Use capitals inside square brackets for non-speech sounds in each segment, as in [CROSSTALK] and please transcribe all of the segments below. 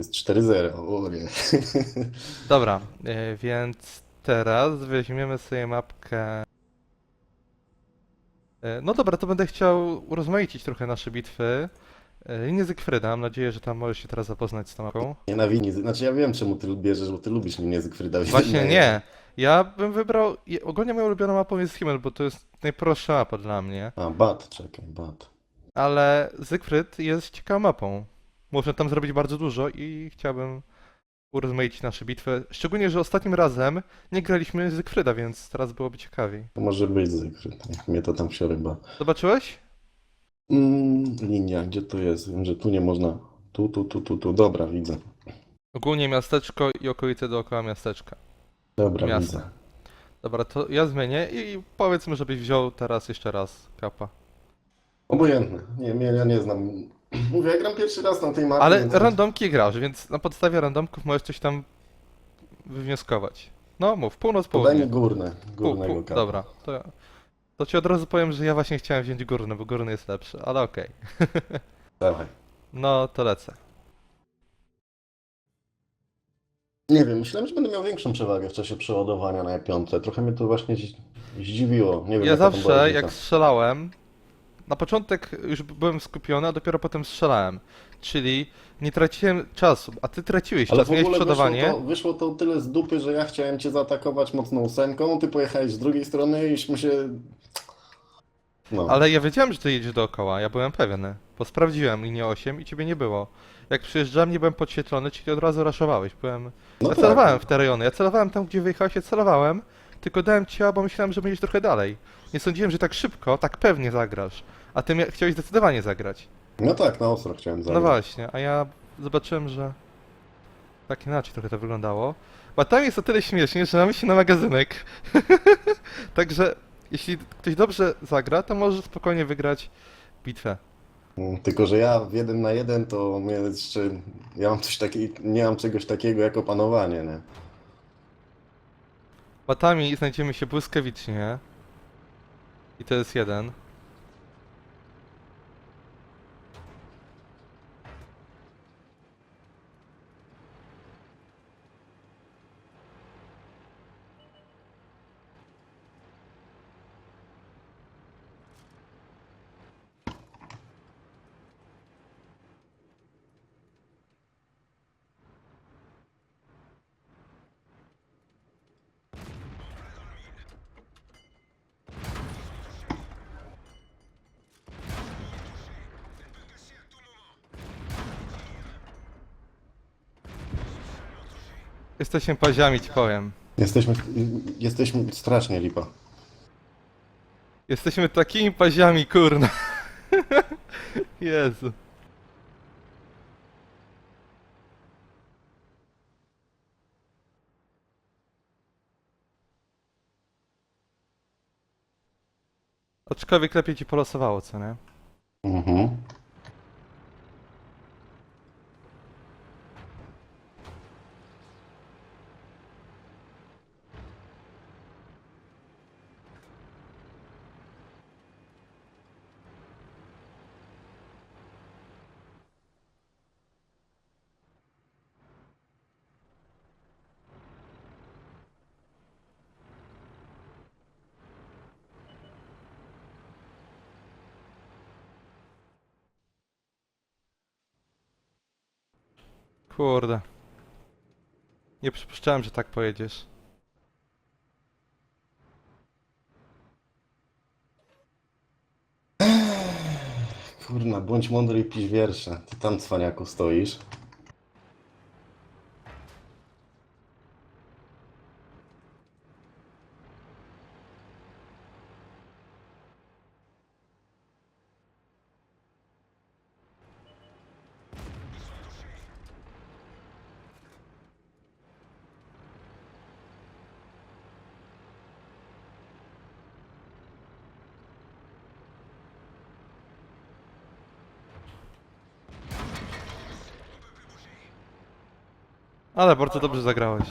Jest 4-0, o nie. Dobra, e, więc teraz weźmiemy sobie mapkę. E, No dobra, to będę chciał urozmaicić trochę nasze bitwy. E, Linię Zygfryda, mam nadzieję, że tam możesz się teraz zapoznać z tą mapą. Nienawidzi. Znaczy ja wiem, czemu ty bierzesz, bo ty lubisz linię Zygfryda. Właśnie nie. Ja bym wybrał. je- Ogólnie moją ulubioną mapą jest Himmel, bo to jest najprostsza mapa dla mnie. A, Bat, czekaj, Bat. Ale Zygfryd jest ciekawą mapą. Można tam zrobić bardzo dużo i chciałbym urozmaicić nasze bitwy. Szczególnie, że ostatnim razem nie graliśmy Zygfryda, więc teraz byłoby ciekawiej. To może być Zygfryd, mnie to tam przeryba. Zobaczyłeś? Mm, linia, gdzie to jest? Wiem, że tu nie można. Tu, tu, tu, tu, tu. Dobra, widzę. Ogólnie miasteczko i okolice dookoła miasteczka. Dobra, Miasto. widzę. Dobra, to ja zmienię i powiedzmy, żebyś wziął teraz jeszcze raz kapa. Obojętne. Nie, nie, ja nie znam. [CLEARS THROAT] Mówię, ja gram pierwszy raz na tej mapie. Ale więc- randomki grasz, więc na podstawie randomków możesz coś tam wywnioskować. No mów, północ, Podaj południe. mi górne, Pół, górnego pół, kapa. dobra, to, ja- to ci od razu powiem, że ja właśnie chciałem wziąć górny, bo górny jest lepszy, ale okej. [LAUGHS] Dawaj. No to lecę. Nie wiem, myślałem, że będę miał większą przewagę w czasie przeładowania na piątce. Trochę mnie to właśnie zdziwiło. Nie wiem, Ja jaka tam była zawsze, różnica. jak strzelałem, na początek już byłem skupiony, a dopiero potem strzelałem. Czyli nie traciłem czasu, a ty traciłeś Ale czas, w miałeś ogóle wyszło przodowanie. to, wyszło to tyle z dupy, że ja chciałem cię zaatakować mocną ósemką, ty pojechałeś z drugiej strony iśmy się... No. Ale ja wiedziałem, że ty jedziesz dookoła, ja byłem pewien. Bo sprawdziłem linię 8 i ciebie nie było. Jak przyjeżdżałem, nie byłem podświetlony, czyli od razu raszowałeś. Byłem... no ja tak. celowałem w te rejony, ja celowałem tam, gdzie wyjechałeś, ja celowałem, tylko dałem cię, bo myślałem, że będziesz trochę dalej. Nie sądziłem, że tak szybko, tak pewnie zagrasz. A ty mia- chciałeś zdecydowanie zagrać. No tak, na ostro chciałem No zagrać. właśnie, a ja zobaczyłem, że tak inaczej trochę to wyglądało. Bo tam jest o tyle śmiesznie, że mamy się na magazynek. [LAUGHS] Także jeśli ktoś dobrze zagra, to może spokojnie wygrać bitwę. Mm, Tylko, że ja w jeden na jeden to mnie jeszcze... Ja mam coś takiego... Nie mam czegoś takiego jak opanowanie, nie? Batami znajdziemy się błyskawicznie. I to jest jeden. Jesteśmy paziami, ci powiem. Jesteśmy... Jesteśmy strasznie lipa. Jesteśmy takimi paziami, kurna. [LAUGHS] Jezu. Aczkolwiek lepiej ci polosowało, co nie? Mhm. Kurde. Nie przypuszczałem, że tak pojedziesz. Kurna, bądź mądry i pisz wiersze. Ty tam, cwaniaku, stoisz. Ale bardzo dobrze zagrałeś.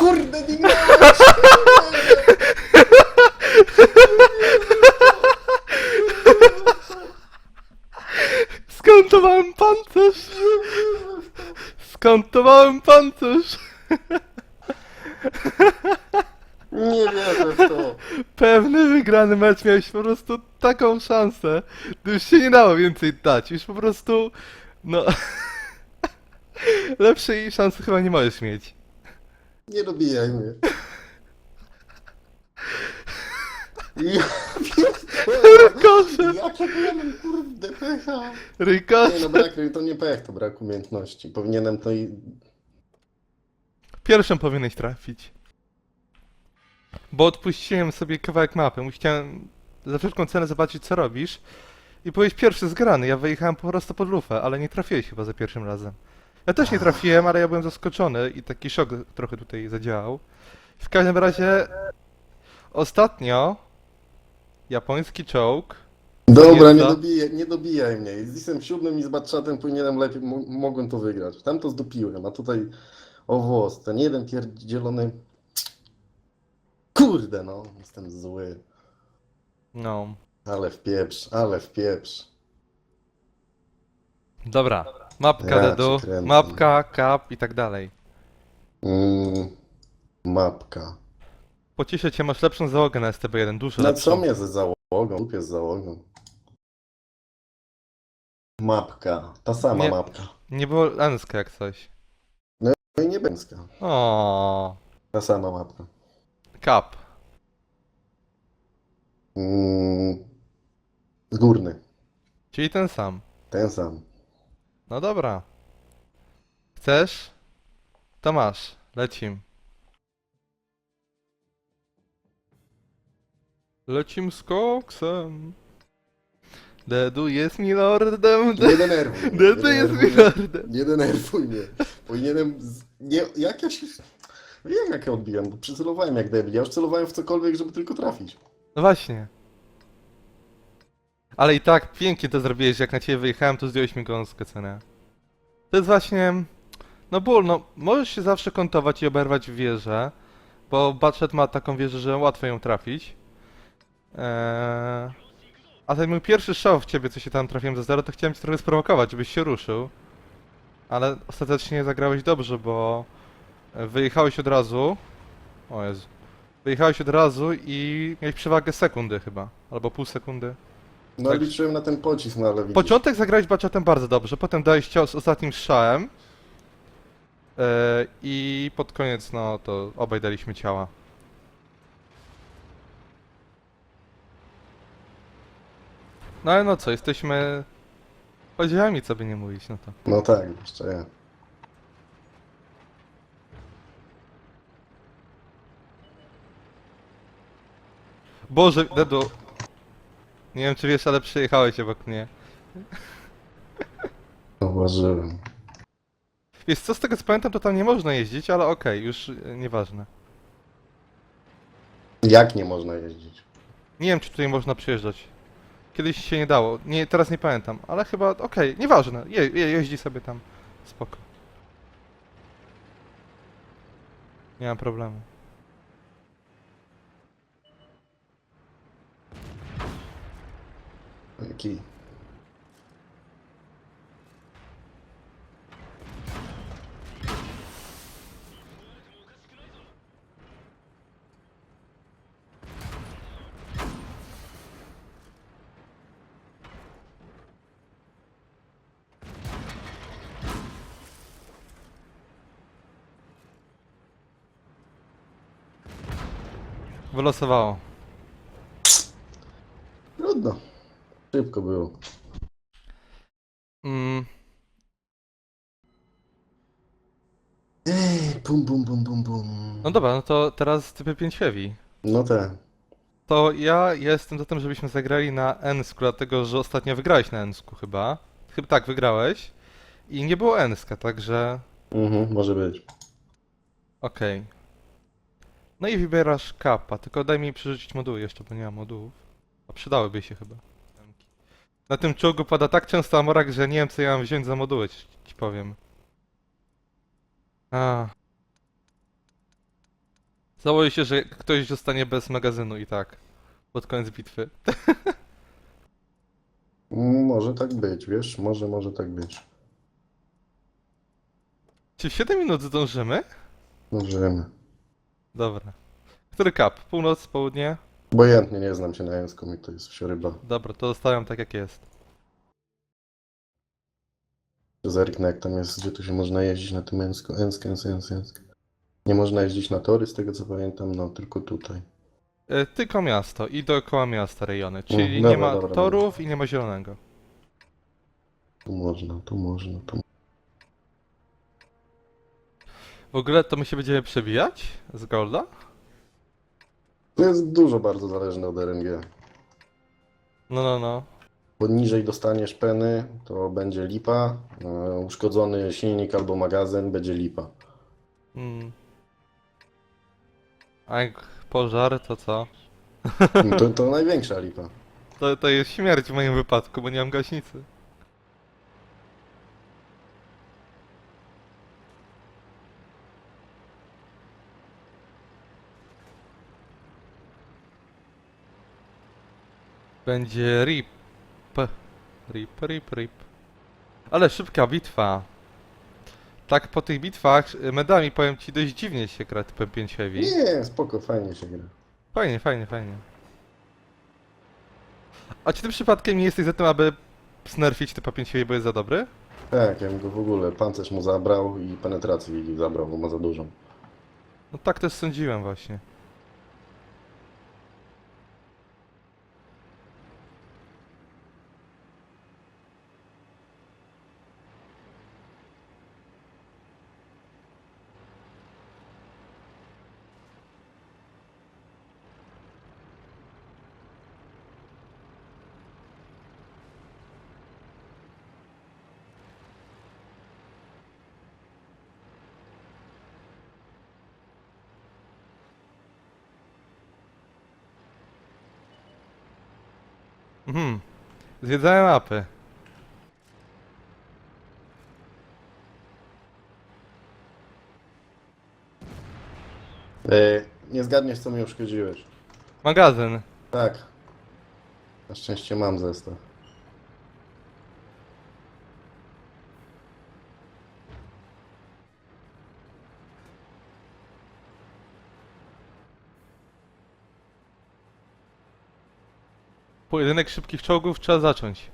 Kurde, nie Skontowałem pancerz! Skontowałem pancerz! Nie wierzę w to. Pewny wygrany mecz miałeś po prostu taką szansę. To już się nie dało więcej dać. Już po prostu. No. [LAUGHS] Lepszej szansy chyba nie możesz mieć. Nie dobijaj mnie. Ja pierdolę. Rykosze! Jak ja miałem kurde pecha. Nie no brak, to nie pech, to brak umiejętności. Powinienem to i... Pierwszym powinieneś trafić. Bo odpuściłem sobie kawałek mapy. Chciałem za wszelką cenę zobaczyć, co robisz. I byłeś pierwszy zgrany. Ja wyjechałem po prostu pod lufę, ale nie trafiłeś chyba za pierwszym razem. Ja też nie trafiłem, ale ja byłem zaskoczony i taki szok trochę tutaj zadziałał. W każdym razie ostatnio japoński czołg Dobra, Jest nie, to? dobijaj, nie dobijaj mnie. Z Lisem siódmym i z Batchatem powinienem lepiej, mo- mogłem to wygrać. Tam to zdupiłem, a tutaj o włos, ten jeden pierdzielony... Kurde no, jestem zły. no. Ale w pieprz, ale w pieprz. Dobra. Mapka Ja Dedu, cię kręcę. mapka, kap i tak dalej. Mm, mapka. Pocieszę cię, masz lepszą załogę na STB1, dużo Na lepszą. co mnie z załogą? Kup jest załogą. Mapka, ta sama Nie. mapka. Nie było Enska jak coś. No i nie bęska. O, Ta sama mapka. kap. Mm, górny, Czyli ten sam. ten sam. No dobra. Chcesz? To masz. Lecim. Lecim z koksem. Dedu jest milordem. Nie denerwuj. mnie, Dedu nie jest denerwuj mnie. milordem. Nie denerwuj mnie. Powinienem. Z... Nie, jak ja się. Wiem jak ja odbiłem, bo przycelowałem jak debil. Ja już celowałem w cokolwiek, żeby tylko trafić. No właśnie. Ale i tak pięknie to zrobiłeś, jak na ciebie wyjechałem, to zdjąłeś mi gąskę cenę. To jest właśnie... No ból, no możesz się zawsze kontować i oberwać wieżę, bo Batchet ma taką wieżę, że łatwo ją trafić. Eee... A ten mój pierwszy strzał w ciebie, co się tam trafiłem za zero, to chciałem cię trochę sprowokować, żebyś się ruszył. Ale ostatecznie zagrałeś dobrze, bo wyjechałeś od razu. O Jezu. Wyjechałeś od razu i miałeś przewagę sekundy chyba, albo pół sekundy. No Tak. liczyłem na ten pocisk, no ale widzisz. Początek zagrałeś baczatem bardzo dobrze, potem dałeś cios ostatnim strzałem. E, I pod koniec, no to obaj daliśmy ciała. No ale no co, jesteśmy podziałami, co by nie mówić, no to. No tak, jeszcze ja. Boże, Dedu. Nie wiem czy wiesz, ale przyjechałeś obok mnie. Zauważyłem. Wiesz co, z tego co pamiętam, to tam nie można jeździć, ale okej, już e, nieważne. Jak nie można jeździć? Nie wiem, czy tutaj można przyjeżdżać. Kiedyś się nie dało. Nie, teraz nie pamiętam, ale chyba okej, nieważne. Je, je, jeździ sobie tam. Spoko. Nie mam problemu. Aqui. Wylosowało. Szybko było. Mm, Ej, bum, bum, bum, bum, bum. no dobra, no to teraz typy 5 heavy. No tak. To ja jestem za tym, żebyśmy zagrali na Ensku, dlatego że ostatnio wygrałeś na Ensku chyba. Chyba tak, wygrałeś. I nie było Enska, także Mhm, może być. Okej. No i wybierasz kapa, tylko daj mi przerzucić moduły jeszcze, bo nie mam modułów. A przydałyby się chyba. Na tym czołgu pada tak często amorak, że nie wiem co ja mam wziąć za moduły, ci, ci powiem. A. Założę się, że ktoś zostanie bez magazynu i tak. Pod koniec bitwy. [LAUGHS] Może tak być, wiesz? Może, może tak być. Czy w 7 minut zdążymy? Możemy. Dobra. Który kap? Północ, południe? Obojętnie nie znam się na języku, mi to jest wsioryba. Dobra, to zostawiam tak jak jest. Zerknę jak tam jest, gdzie tu się można jeździć na tym. Ensk, Ensk, Ensk, Ensk. Nie można jeździć na tory, z tego co pamiętam, no tylko tutaj. E, tylko miasto i dookoła miasta rejony, czyli dobra, nie ma dobra, torów i nie ma zielonego. Tu można, tu można, tu W ogóle to my się będziemy przebijać z Golda? To jest dużo bardzo zależne od RNG. No, no, no. Bo niżej dostaniesz peny, to będzie lipa. e, Uszkodzony silnik albo magazyn będzie lipa. Mm. A jak pożar, to co? No To, to największa lipa. To, to jest śmierć w moim wypadku, bo nie mam gaśnicy. Będzie rip. Rip, rip, rip. Ale szybka bitwa. Tak po tych bitwach y, medami powiem ci dość dziwnie się gra typem 5 heavy. Nie, spoko, fajnie się gra. Fajnie, fajnie, fajnie. A czy ty przypadkiem nie jesteś za tym, aby snerfić typa 5 heavy, bo jest za dobry? Tak, ja bym go w ogóle, pancerz mu zabrał i penetracji zabrał, bo ma za dużą. No tak też sądziłem właśnie. Mhm. Zwiedzałem mapy. E, nie zgadniesz, co mi uszkodziłeś. Magazyn. Tak. Na szczęście mam zestaw. Pojedynek szybkich czołgów trzeba zacząć.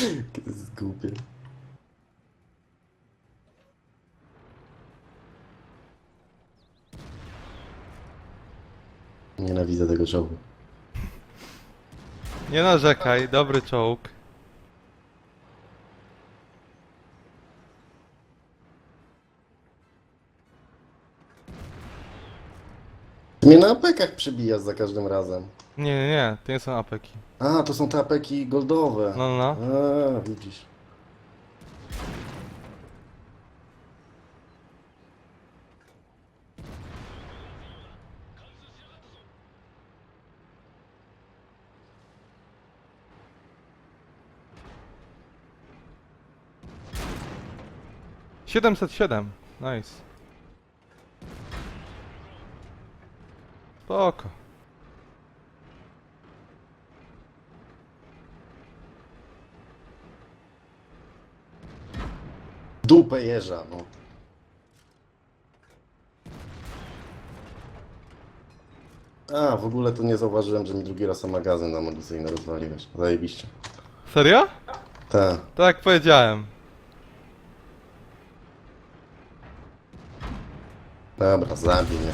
To jest głupie. Nienawidzę tego czołgu. Nie narzekaj, dobry czołg. Mnie na apekach przybijasz za każdym razem. Nie, nie, nie, to nie są apeki. A, to są te apeki goldowe. No, no, no. A, widzisz. Siedemset siedem. Nice. Spoko. Dupę jeża, no. A, w ogóle to nie zauważyłem, że mi drugi raz magazyn amunicyjny rozwaliłeś. Zajebiście. Serio? Tak. Tak powiedziałem. Dobra, zabij mnie.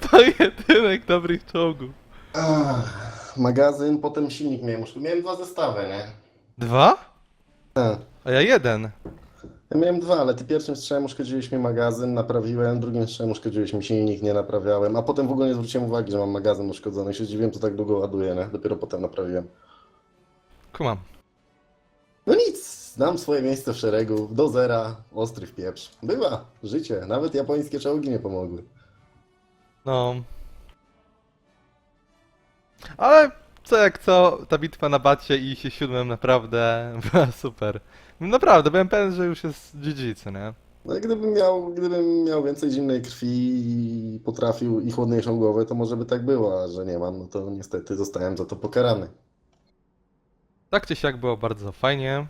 [LAUGHS] Pojedynek dobrych czołgów. Ach, magazyn, potem silnik miałem. Już miałem dwa zestawy, nie? Dwa? A ja jeden. Ja miałem dwa, ale ty pierwszym strzałem uszkodziłeś mi magazyn, naprawiłem, drugim strzałem uszkodziłeś mi silnik, nie naprawiałem, a potem w ogóle nie zwróciłem uwagi, że mam magazyn uszkodzony. Się zdziwiłem, co tak długo ładuje, nie? Dopiero potem naprawiłem. Kumam. No nic, znam swoje miejsce w szeregu, do zera, ostry w pieprz. Bywa, życie, nawet japońskie czołgi nie pomogły. No. Ale co jak co, ta bitwa na bacie i się siódmym naprawdę [LAUGHS] była super. Naprawdę, byłem pewien, że już jest GG, co nie? No i gdybym miał, gdybym miał więcej zimnej krwi i potrafił i chłodniejszą głowę, to może by tak było, a że nie mam, no to niestety zostałem za to pokarany. Tak czy siak było bardzo fajnie.